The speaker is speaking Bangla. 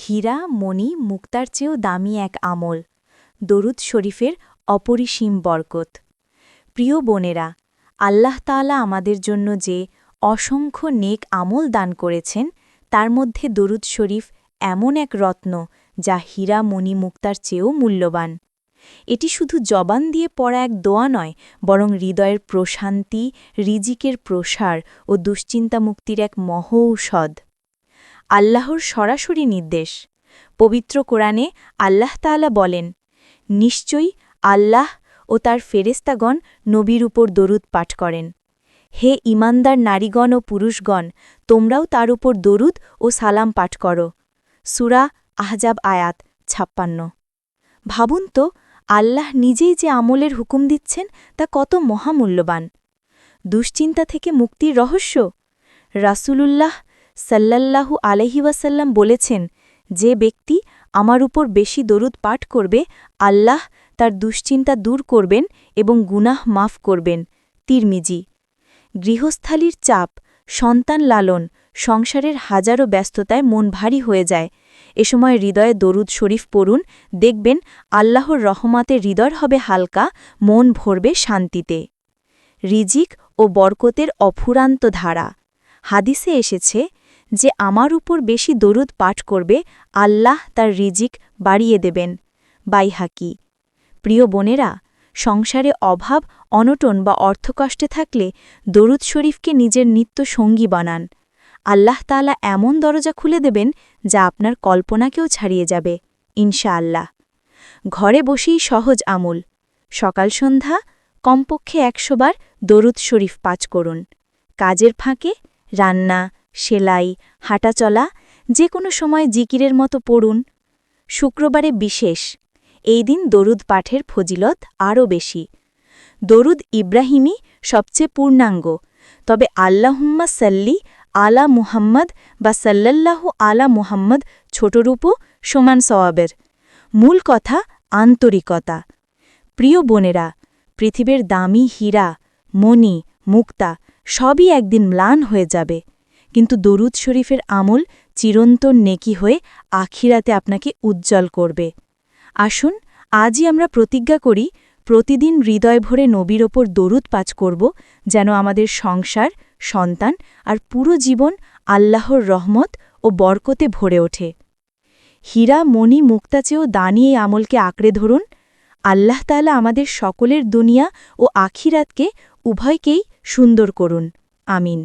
হীরা, মণি, মুক্তার চেয়েও দামি এক আমল। দরুদ শরীফের অপরিসীম বরকত। প্রিয় বোনেরা, আল্লাহ তাআলা আমাদের জন্য যে অসংখ্য নেক আমল দান করেছেন, তার মধ্যে দরুদ শরীফ এমন এক রত্ন যা হীরা, মণি, মুক্তার চেয়েও মূল্যবান। এটি শুধু জবান দিয়ে পড়া এক দোয়া নয়, বরং হৃদয়ের প্রশান্তি, রিজিকের প্রসার ও দুশ্চিন্তা মুক্তির এক মহৌষধ। আল্লাহর সরাসরি নির্দেশ। পবিত্র কোরআনে আল্লাহ তাআলা বলেন, নিশ্চয়ই আল্লাহ ও তার ফেরেস্তাগণ নবীর উপর দরুদ পাঠ করেন। হে ইমানদার নারীগণ ও পুরুষগণ, তোমরাও তার উপর দরুদ ও সালাম পাঠ করো। সুরা আহজাব আয়াত ছাপ্পান্ন। ভাবুন তো, আল্লাহ নিজেই যে আমলের হুকুম দিচ্ছেন, তা কত মহামূল্যবান। দুশ্চিন্তা থেকে মুক্তির রহস্য? রাসূলুল্লাহ সাল্লাল্লাহু আলহি ওয়াসাল্লাম বলেছেন, যে ব্যক্তি আমার উপর বেশি দরুদ পাঠ করবে, আল্লাহ তার দুশ্চিন্তা দূর করবেন এবং গুনাহ মাফ করবেন। তিরমিজি, গৃহস্থালির চাপ, সন্তান লালন, সংসারের হাজারো ব্যস্ততায় মন ভারী হয়ে যায়। এ সময় হৃদয়ে দরুদ শরীফ পড়ুন, দেখবেন আল্লাহর রহমাতে হৃদয় হবে হালকা, মন ভরবে শান্তিতে। রিজিক ও বরকতের অফুরান্ত ধারা। হাদিসে এসেছে যে আমার উপর বেশি দরুদ পাঠ করবে, আল্লাহ তার রিজিক বাড়িয়ে দেবেন। বাইহাকি। প্রিয় বোনেরা, সংসারে অভাব, অনটন বা অর্থকষ্টে থাকলে দরুদ শরীফকে নিজের নিত্য সঙ্গী বানান। আল্লাহ তালা এমন দরজা খুলে দেবেন যা আপনার কল্পনাকেও ছাড়িয়ে যাবে, ইনশাআল্লাহ। ঘরে বসেই সহজ আমল। সকাল সন্ধ্যা, কমপক্ষে একশোবার দরুদ শরীফ পাচ করুন। কাজের ফাঁকে রান্না সেলাই, হাঁটাচলা যে কোনো সময় জিকিরের মতো পড়ুন। শুক্রবারে বিশেষ। এই দিন দরুদ পাঠের ফজিলত আরও বেশি। দরুদ ইব্রাহিমী সবচেয়ে পূর্ণাঙ্গ। তবে আল্লাহুম্মা সাল্লি আলা মুহাম্মদ বা সাল্লাল্লাহু আলা মুহাম্মদ ছোটরূপও সমান সওয়াবের। মূল কথা আন্তরিকতা। প্রিয় বোনেরা, পৃথিবীর দামি হীরা, মণি, মুক্তা সবই একদিন ম্লান হয়ে যাবে। কিন্তু দরুদ শরীফের আমল চিরন্তন নেকি হয়ে আখিরাতে আপনাকে উজ্জ্বল করবে। আসুন, আজই আমরা প্রতিজ্ঞা করি, প্রতিদিন হৃদয় ভরে নবীর ওপর দরুদ পাচ করব, যেন আমাদের সংসার, সন্তান আর পুরো জীবন আল্লাহর রহমত ও বরকতে ভরে ওঠে। হীরা, মণি, মুক্তা চেয়েও দানিয়ে আমলকে আঁকড়ে ধরুন। আল্লাহ তালা আমাদের সকলের দুনিয়া ও আখিরাতকে উভয়কেই সুন্দর করুন। আমিন।